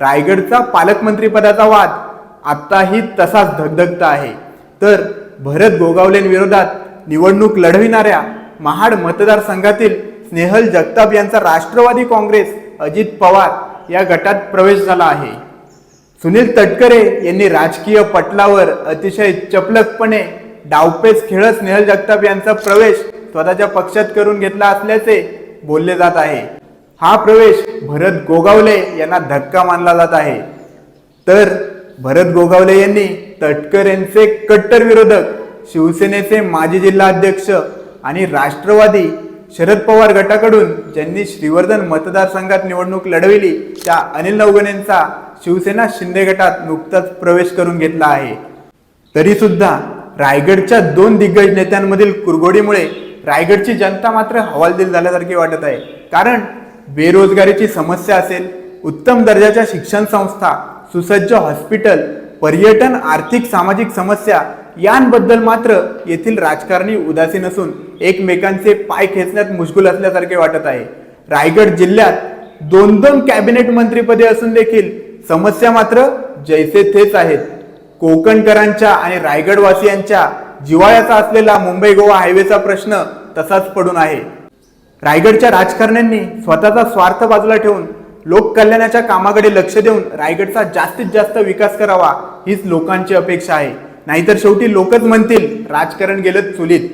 रायगडचा पालकमंत्रीपदाचा वाद आत्ताही तसाच धगधगता आहे. तर भरत गोगावलेंविरोधात निवडणूक लढविणाऱ्या महाड मतदारसंघातील स्नेहल जगताप यांचा राष्ट्रवादी काँग्रेस अजित पवार या गटात प्रवेश झाला आहे. सुनील तटकरे यांनी राजकीय पटलावर अतिशय चपलकपणे डावपेच खेळत स्नेहल जगताप यांचा प्रवेश स्वतःच्या पक्षात करून घेतला असल्याचे बोलले जात आहे. हा प्रवेश भरत गोगावले यांना धक्का मानला जात आहे. तर भरत गोगावले यांनी तटकर यांचे कट्टर विरोधक शिवसेनेचे माजी जिल्हाध्यक्ष आणि राष्ट्रवादी शरद पवार गटाकडून ज्यांनी श्रीवर्धन मतदारसंघात निवडणूक लढविली त्या अनिल नवगणेंचा शिवसेना शिंदे गटात नुकताच प्रवेश करून घेतला आहे. तरी सुद्धा रायगडच्या दोन दिग्गज नेत्यांमधील कुरगोडीमुळे रायगडची जनता मात्र हवालदिल झाल्यासारखी वाटत आहे. कारण बेरोजगारीची समस्या असेल उत्तम दर्जाच्या शिक्षण संस्था सुसज्ज हॉस्पिटल पर्यटन आर्थिक सामाजिक समस्या यांबद्दल मात्र येथील राजकारणी उदासीन असून एकमेकांचे पाय खेचण्यात मुश्किल असल्यासारखे वाटत आहे. रायगड जिल्ह्यात दोन दोन कॅबिनेट मंत्रीपदे असून देखील समस्या मात्र जैसे थेच आहेत. कोकणकरांच्या आणि रायगडवासियांच्या जिवाळ्याचा असलेला मुंबई गोवा हायवेचा प्रश्न तसाच पडून आहे. रायगडच्या राजकारण्यांनी स्वतःचा स्वार्थ बाजूला ठेवून लोककल्याणाच्या कामाकडे लक्ष देऊन रायगडचा जास्तीत जास्त विकास करावा हीच लोकांची अपेक्षा आहे. नाहीतर शेवटी लोकच म्हणतील राजकारण गेलं चुलीत.